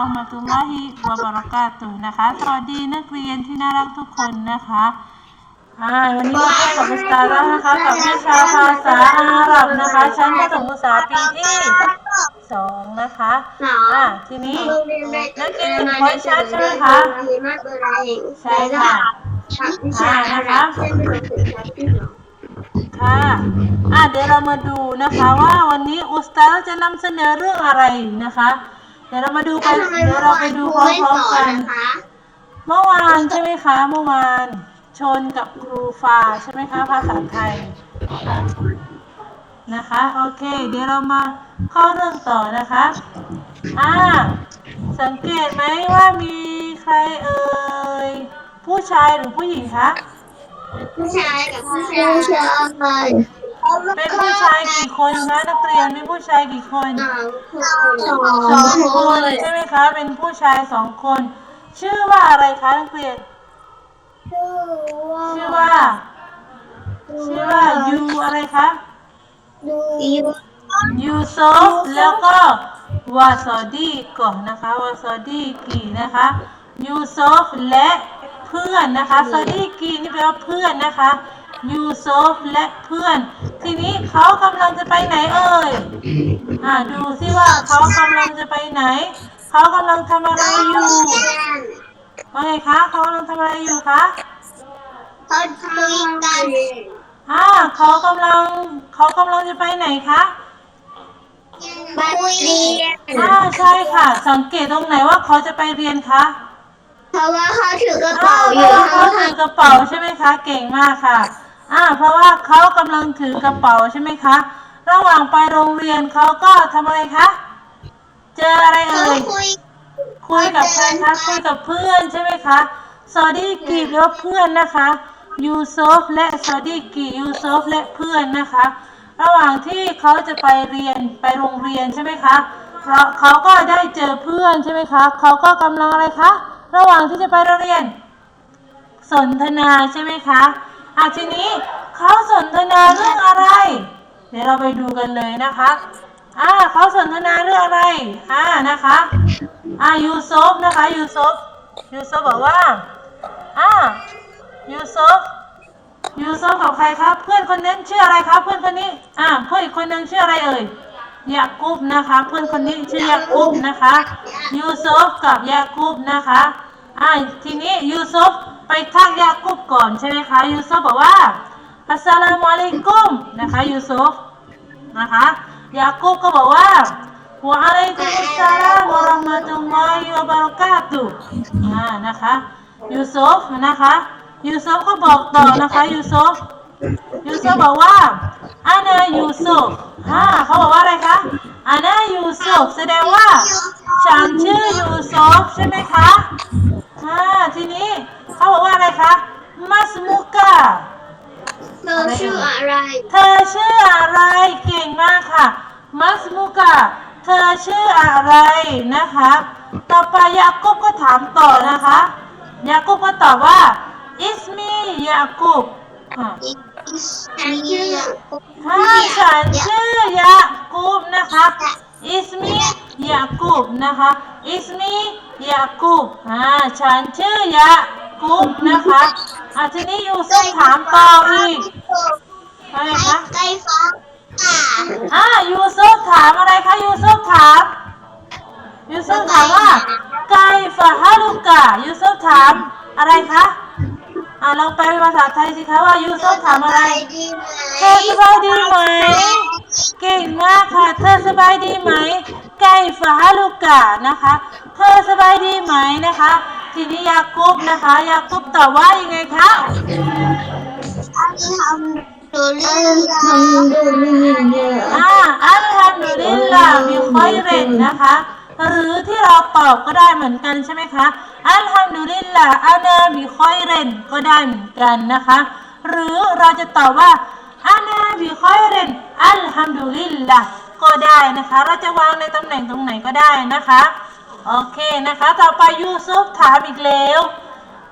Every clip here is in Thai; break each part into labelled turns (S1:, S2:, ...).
S1: อัลลอฮฺมะตุลลอฮิวะบะเราะกาตุนะคะ สวัสดีนักเรียนที่น่ารักทุกคนนะคะ อ่า วันนี้มาพบกับอุสตาร์นะคะกับวิชาภาษาอาหรับนะคะ ชั้นประถมศึกษาปีที่สองนะคะ
S2: อ่า
S1: ทีนี้
S2: นักเรียนเห็นพอยชัดใช่ไหมคะ
S1: ใช่ค่ะ
S2: วิชาอะไรเช่นเป็นภาษาที่สอง
S1: ค่ะ อ่าเดี๋ยวเรามาดูนะคะว่าวันนี้อุสตาร์จะนำเสนอเรื่องอะไรนะคะ เดี๋ยวเรามาดูกัน
S2: ทำไม
S1: เดี๋ยวเราไปดูพ
S2: ไม่
S1: ร้อม
S2: ส
S1: ๆ
S2: อ
S1: กันน
S2: นะคะ
S1: เมื่อวานใช่ไหมคะ เมื่อวานชนกับครูฟ้าใช่ไหมคะภาษาไทยนะคะโอเค เดี๋ยวเรามาเข้าเรื่องต่อนะคะอ่าสังเกตไหมว่ามีใครเอ่ยผู้ชายหรือผู้หญิงคะ
S2: ผู้ชายกับผู้ชายผู้ชาย
S1: เป็นผู้ชายกี่คนคะนักเรียนเป็นผู้ชายกี่คน
S2: สองคน
S1: สองคนใช่ไหมคะ เป็นผู้ชายสองคน ชื่อว่าอะไรคะนักเรียน ชื่อว่า ชื่อว่ายูอะไรคะ
S2: ยู
S1: ยูโซฟแล้วก็วาซอดีก่อนนะคะวาซอดีกีนะคะยูโซฟและเพื่อนนะคะซอดีกีนี่แปลว่าเพื่อนนะคะ ยูโซฟและเพื่อน ทีนี้เขากำลังจะไปไหนเอ่ย อ่าดูซิว่าเขากำลังจะไปไหน เขากำลังทำอะไรอยู่ว่าไงคะเขากำลังทำอะไรอยู่คะ
S2: เขาคุยกัน
S1: อ่าเขากำลังเขากำลังจะไปไหนคะ
S2: ไปเรียน
S1: อ่าใช่ค่ะ สังเกตตรงไหนว่าเขาจะไปเรียนคะ
S2: เพราะว่าเขาถือกระ
S1: อ่า
S2: เป๋าอ
S1: เพ
S2: ยู่
S1: ราะว่า
S2: เขา
S1: เขาถือกระเป๋าใช่ไหมคะ เก่งมากค่ะ อ่าเพราะว่าเขากำลังถือกระเป๋าใช่ไหมคะ ระหว่างไปโรงเรียนเขาก็ทำอะไรคะ เจออะไร
S2: เขา
S1: เอ่ย
S2: คุย
S1: คุยกับใครคะคุยกับเพื่อนใช่ไหมคะซอดีกีหรือว่าเพื่อนนะคะยูโซฟและซอดีกียูโซฟและเพื่อนนะคะ ระหว่างที่เขาจะไปเรียนไปโรงเรียนใช่ไหมคะเพราะเขาก็ได้เจอเพื่อนใช่ไหมคะเขาก็กำลังอะไรคะระหว่างที่จะไปโรงเรียน สนทนาใช่ไหมคะ อะทีนี้เขาสนทนาเรื่องอะไร เดี๋ยวเราไปดูกันเลยนะคะอ่าเขาสนทนาเรื่องอะไรอ่านะคะอ่ายูซฟนะคะยูซฟยูซฟบอกว่าอ่ายูซฟยูซฟกับใครครับ เพื่อนคนนั้นชื่ออะไรครับ เพื่อนคนนี้อ่าเพื่อนอีกคนนึงชื่ออะไรเอ่ยยากุบนะคะ เพื่อนคนนี้ชื่อยากุบนะคะยูซฟกับยากุบนะคะอ่าทีนี้ยูซฟ ไปทักยากุบก่อนใช่ไหมคะยูซุฟบอกว่าอัสสลามุอะลัยกุมนะคะยูซุฟนะคะยากุบก็บอกว่าวะอะลัยกุมุสสลามวะเราะห์มะตุลลอฮิวะบะเราะกาตุอ่านะคะยูซุฟนะคะยูซุฟก็บอกต่อนะคะยูซุฟยูซุฟบอกว่าอานายูซุฟอ่าเขาบอกว่าอะไรคะอานายูซุฟแสดงว่าฉันชื่อยูซุฟใช่ไหมคะ อ่าทีนี้เขาบอกว่าอะไรคะมัสมุกะ
S2: เธอชื่ออะไร
S1: เธอชื่ออะไรเก่งมากค่ะมัสมุกะเธอชื่ออะไรนะคะ ต่อไปยากุบก็ถามต่อนะคะยากุบก็ตอบว่าอิสมียากุบอ่า
S2: ฉันชื่อ
S1: ถ้าฉันชื่อยากุบนะคะ อิสมียากุบนะคะอิสมียากุบอ่าฉันชื่อยากุบนะคะอะทีนี้ยูซุฟถามต่ออีกอะไรคะ
S2: ใกล้ฟ้าอ่า
S1: อ่ายูซุฟถามอะไรคะยูซุฟถามยูซุฟถามว่าไกฟะฮาลุกะยูซุฟถามอะไรคะอ่าลองไปเป็นภาษาไทยสิคะว่ายูซุฟถามอะไร
S2: ดีไหม
S1: เธอสบายดีไหม สบายดีไหม ไก่ฟาลูกะนะคะ เธอสบายดีไหมนะคะ ทีนี้ยากุบนะคะ ยากุบตอบว่ายังไงคะ
S2: อันทำดูเรื่องทำดูเรื่องเยอะ
S1: อ่าอัลฮัมดุลิลลาห์มีคอยเรนนะคะ หรือที่เราตอบก็ได้เหมือนกันใช่ไหมคะอัลฮัมดุลิลลาห์อานาบิคอยเรนก็ได้เหมือนกันนะคะ หรือเราจะตอบว่าอานาบิคอยเรนอัลฮัมดุลิลลาห์ ก็ได้นะคะ เราจะวางในตำแหน่งตรงไหนก็ได้นะคะ โอเคนะคะ ต่อไปยูซุฟถามอีกแล้ว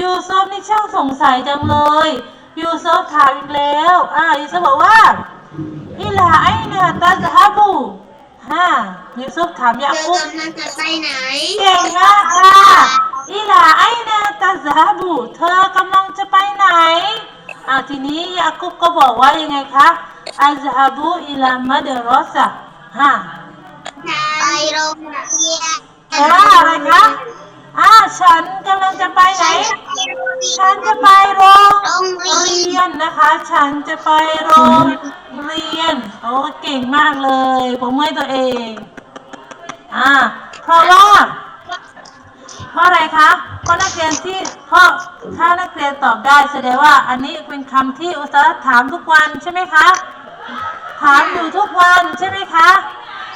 S1: ยูซุฟนี่ช่างสงสัยจังเลยยูซุฟถามอีกแล้วอ่ายูซุฟบอกว่าอิลาไอนาตัซฮับูห้ายูซุฟถามยา
S2: เธอ
S1: กุบ
S2: กำลังจะไปไหน
S1: เก่งมากค่ะอิลาไอนาตาซาบูเธอกำลังจะไปไหนอ่าทีนี้ยากุบก็บอกว่ายังไงคะอัซฮาบูอิลามัดรอซะ ฮะ
S2: ไปโรงเรียน
S1: แปลว่าอะไรคะอ่าฉันกำลังจะไปไหน ฉันจะไปโรง
S2: โรงเรี
S1: เรี
S2: ย
S1: ย
S2: น
S1: นนะคะ ฉันจะไปโรงเรียน โอ้เก่งมากเลยผมเมื่อยตัวเอง อ่าเพราะว่าเพราะอะไรคะเพราะนักเรียนที่เพราะถ้านักเรียนตอบได้แสดงว่าอันนี้เป็นคำที่อุตสาหถามทุกวันใช่ไหมคะ ถามอยู่ทุกวันใช่ไหมคะ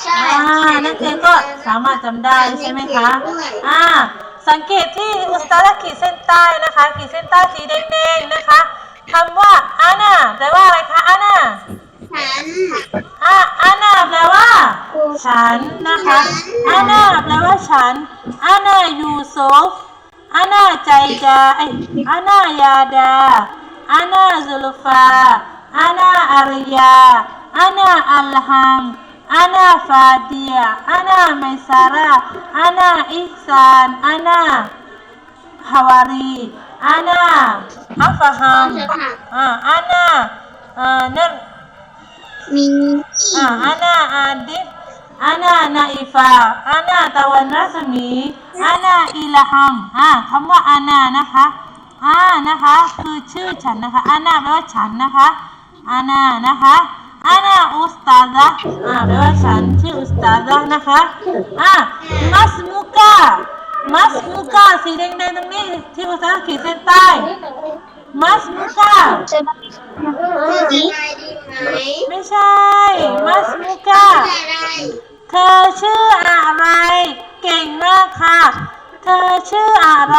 S2: ใช่
S1: อ่า นักเรียนก็สามารถจำได้ใช่ไหมคะ อ่า สังเกตที่อุสตาร์ขีดเส้นใต้นะคะ ขีดเส้นใต้สีแดงๆนะคะคำว่าอาน่าแปลว่าอะไรคะอาน่า
S2: ฉัน
S1: อ่าอาน่าแปลว่า ฉันนะคะอาน่าแปลว่าฉันอาน่ายูโซฟอาน่าใจดาไอยอาน่ายาดาอาน่าซุลฟาอาน่าอารยา อาน่าอัลฮัมอาน่าฟาเดียอาน่าไมซาราอาน่าอิฮซานอาน่าฮาวารีอาน่าอัฟฮัมอ่าอาน่าอ่าเนร
S2: มี
S1: อ่าอาน่าอาดิฟอาน่านาอิฟาอาน่าตะวันรัศมีอาน่าอิลฮัมอ่าคำว่าอาน่านะคะอ่านะคะ คือชื่อฉันนะคะอาน่าแปลว่าฉันนะคะอาน่านะคะ อาน่าอุสตาซะอ่าแปลว่าฉันชื่ออุสตาซะนะคะอ่ามัสมุกามัสมุกาสีแดงๆตรงนี้ที่อุตสาหขีดเส้นใต้มัสมุกา
S2: จะไปดีไหม
S1: ไม่ใช่ มัสมุกา
S2: อะไร
S1: เธอชื่ออะไร เก่งมากค่ะ เธอชื่ออะไร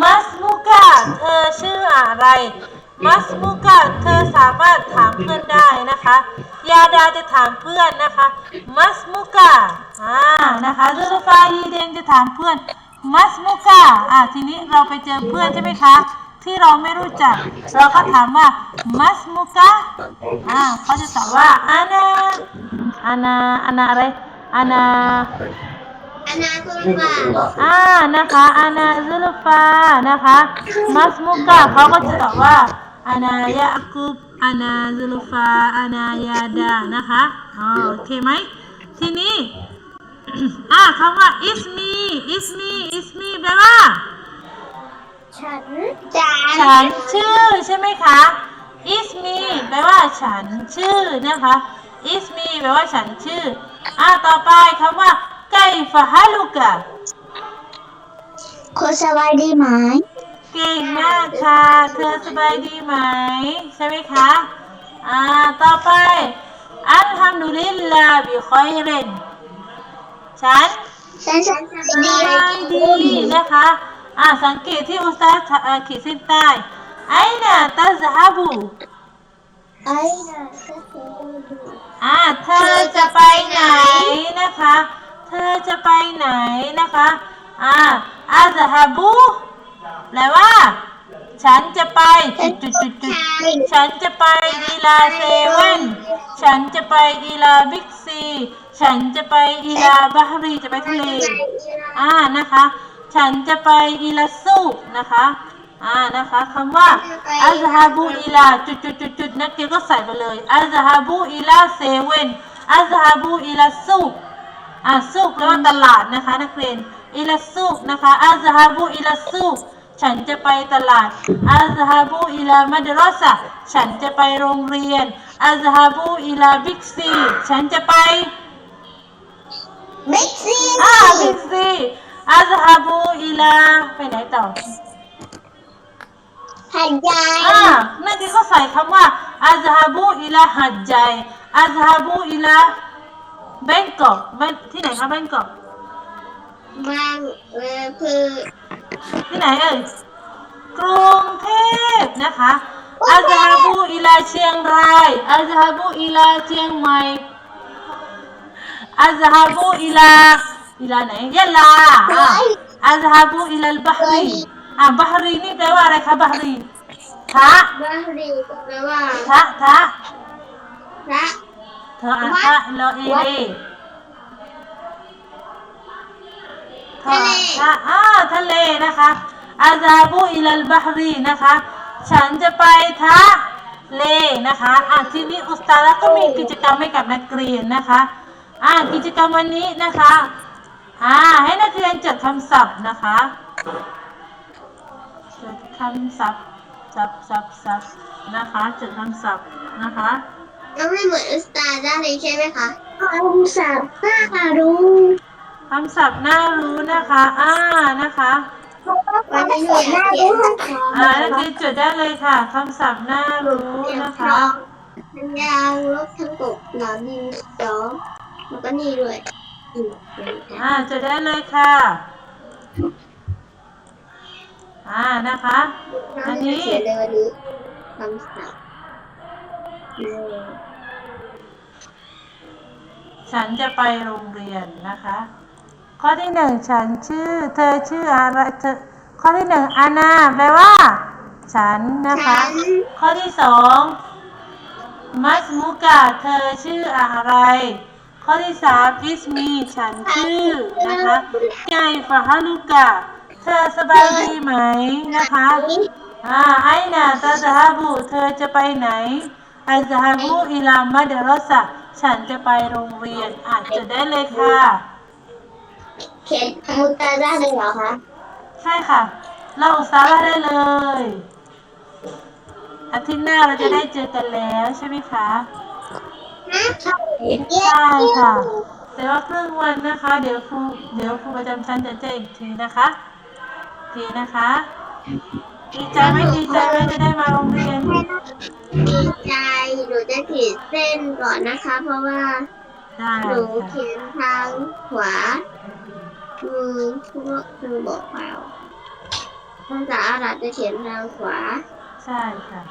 S1: มัสมุกาเธอชื่ออะไร มัสมุกาเธอสามารถถามเพื่อนได้นะคะ ยาดาจะถามเพื่อนนะคะ มัสมุกาอ่านะคะซูลฟายีเดนจะถามเพื่อน มัสมุกาอ่าทีนี้เราไปเจอเพื่อนใช่ไหมคะที่เราไม่รู้จัก เราก็ถามว่ามัสมุกาอ่าเขาจะตอบว่าอานาอานาอานาอะไรอานา
S2: อนาคตว่า
S1: อ่านะคะอานาซุลฟานะคะ มัสมุกะเขาก็จะตอบว่า อานายากุบอานาซุลฟาอานายาดานะคะอ๋อโอเคไหมทีนี้ อ่าคำว่า is me is me is me แปลว่า
S2: ฉันฉัน
S1: ฉันชื่อใช่ไหมคะ is me แปลว่าฉันชื่อนะคะ is me แปลว่าฉันชื่อ อ่าต่อไปคำว่าไกฟะฮาลุกะ
S2: คุณสบายดีไหม
S1: เก่งมากค่ะ เธอสบายดีไหม ใช่ไหมคะ อ่า ต่อไป อัลฮัมดุลิลลาบิคอยรินฉัน
S2: ฉันส
S1: ส
S2: บาย
S1: บายดีนะคะ อ่า สังเกตที่อุสตาห์อ่าขีดเส้นใต้ไอนาตาซาบู
S2: ไอ้น่ะ
S1: อ่า เธอจะไปไหนนะคะ เธอจะไปไหนนะคะ อ่าอาซาบู แปลว่า ฉันจะไปจุดจุดจุดจุดฉันจะไปอีลาเซเว่นฉันจะไปอีลาบิ๊กซี ฉันจะไปอีลาบาฮรีจะไปทะเลอ่านะคะ ฉันจะไปอีลาซูกนะคะอ่านะคะคำว่าอัลฮาบูอีลาจุดจุดจุดจุดนักเรียนก็ใส่ไปเลยอัลฮาบูอีลาเซเว่นอัลฮาบูอีลาซูกอ่าซูกแปลว่าตลาดนะคะ นักเรียนอิลาซูกนะคะอัลฮาบูอิลาซูก ฉันจะไปตลาดอัลฮาบูอิลามัดรอซะฉันจะไปโรงเรียนอัลฮาบูอิลาบิ๊กซีฉันจะไป
S2: บิ๊กซี
S1: อ่าบิ๊กซีอัลฮาบูอิลาไปไหนต่อ
S2: หัดใหญ่
S1: อ่านักเรียนก็ใส่คำว่าอัลฮาบูอิลาฮัจจัยอัลฮาบูอิลาแบงกอกแบงที่ไหนคะแบงกอก
S2: บางเออคือ
S1: ที่ไหนเอ่ยกรุงเทพนะคะอาซาบูอิลาเชียงรายอาซาบูอิลาเชียงใหม่อาซาบูอิลาอิลาไหนยะลาอาซาบูอิลาบาฮรีอะบาฮรีนี่แปลว่าอะไรคะบาฮรีทะ
S2: บาฮรีก็แปลว่า
S1: ทะทะ
S2: พระ
S1: เธออ่านทะโลเอเล ค่ะค่ะอ่าทะเลนะคะอาซาบูอิลัลบาฮรีนะคะ ฉันจะไปทะเลนะคะอะทีนี้อุสตาดะก็มีกิจกรรมให้กับนักเรียนนะคะอ่ากิจกรรมวันนี้นะคะอ่าให้นักเรียนจดคำศัพท์นะคะจดคำศัพท์ศัพท์ศัพท์ศัพท์นะคะจดคำศัพท์นะคะ
S2: แล้วไม่เหมือนอุสตาได้เลยใช่ไหมคะคำศัพท์น่ารู้
S1: คำศัพท์น่ารู้นะคะ อ่า นะคะ
S2: วันนี้หนูน่ารู้
S1: อ่านักเรียนจดได้เลยค่ะ คำศัพท์น่ารู้นะคะ
S2: ทั้งยาวลบทั้งกบหนอนดินสอแล้วก็นี่ด้วยอืม
S1: อ่าจดได้เลยค่ะ อ่า นะคะ อันนี้
S2: เขียนเลยวันนี้คำศัพท์เออ
S1: ฉันจะไปโรงเรียนนะคะ ข้อที่หนึ่งฉันชื่อ เธอชื่ออะไรเธอข้อที่หนึ่งอานาแปลว่า ฉันนะคะ ข้อที่สองมัสมุกะเธอชื่ออะไร ข้อที่สามอิสมีฉันชื่อนะคะไงฟาฮาลูกะเธอสบายดีไหมนะคะอ่าไอนาตาซาฮาบูเธอจะไปไหนอัซฮาบูอิลามาเดรอสะฉันจะไปโรงเรียนอ่านจดได้เลยค่ะ
S2: เขียนมุตาได้เลยเหรอคะ
S1: ใช่ค่ะ เราอุตสาระได้เลยอาทิตย์หน้าเราจะได้เจอกันแล้วใช่ไหมคะใช่ค่ะ แต่ว่าครึ่งวันนะคะ เดี๋ยวครูเดี๋ยวครูประจำชั้นจะแจ้งอีกทีนะคะโอเคนะคะ ดีใจไหมดีใจไหมจะได้มาโรงเรียน
S2: ดีใจหนูจะขีดเส้นก่อนนะคะ เพราะว่า
S1: ได้
S2: หนู
S1: ค่ะ
S2: เขียนทางขวา มือพวกครูบอกเปล่าภาษาอาหรับจะเขียนทางขวา
S1: ใช่ค่ะ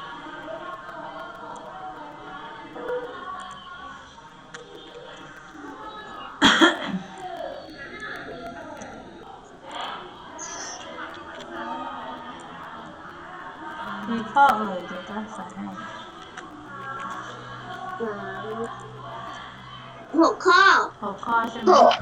S1: มีข้อเอ่ยเดี๋ยวก็ใส่ให้
S2: หกข้อ
S1: หัวข้อใช่ไหม
S2: หก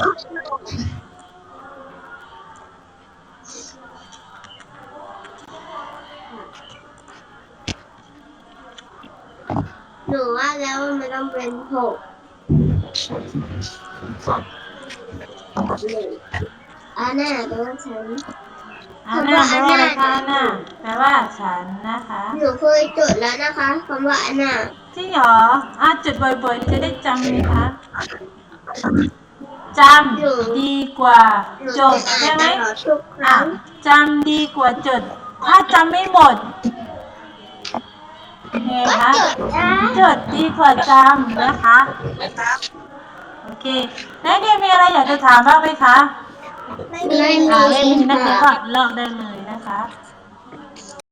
S2: แล้วว่ามันต้องเป็นหกหนึ่งอันน่ะแปลว่าฉัน
S1: อันน่าแปลว่าอะไรคะอันน่าแปลว่าฉันนะคะ
S2: หนูเคยจดแล้วนะคะคำว่าอันน่ะ
S1: จริงเหรออะจดบ่อยๆจะได้จำไหมคะจำดีกว่า
S2: หนู
S1: จด
S2: จะอ่า
S1: ใช่
S2: น
S1: ไหม
S2: ตลอดทุกค
S1: อะ
S2: รั้ง
S1: จำดีกว่าจด ถ้าจำไม่หมด ไงคะ
S2: จดได้
S1: จดดีกว่าจำนะคะโอเคนักเรียนมีอะไรอยากจะถามบ้างไหมคะ
S2: ไม่
S1: อ่า
S2: มี
S1: ไม่มีนะคะ
S2: ค่ะ
S1: ก็เลิกได้เลยนะคะ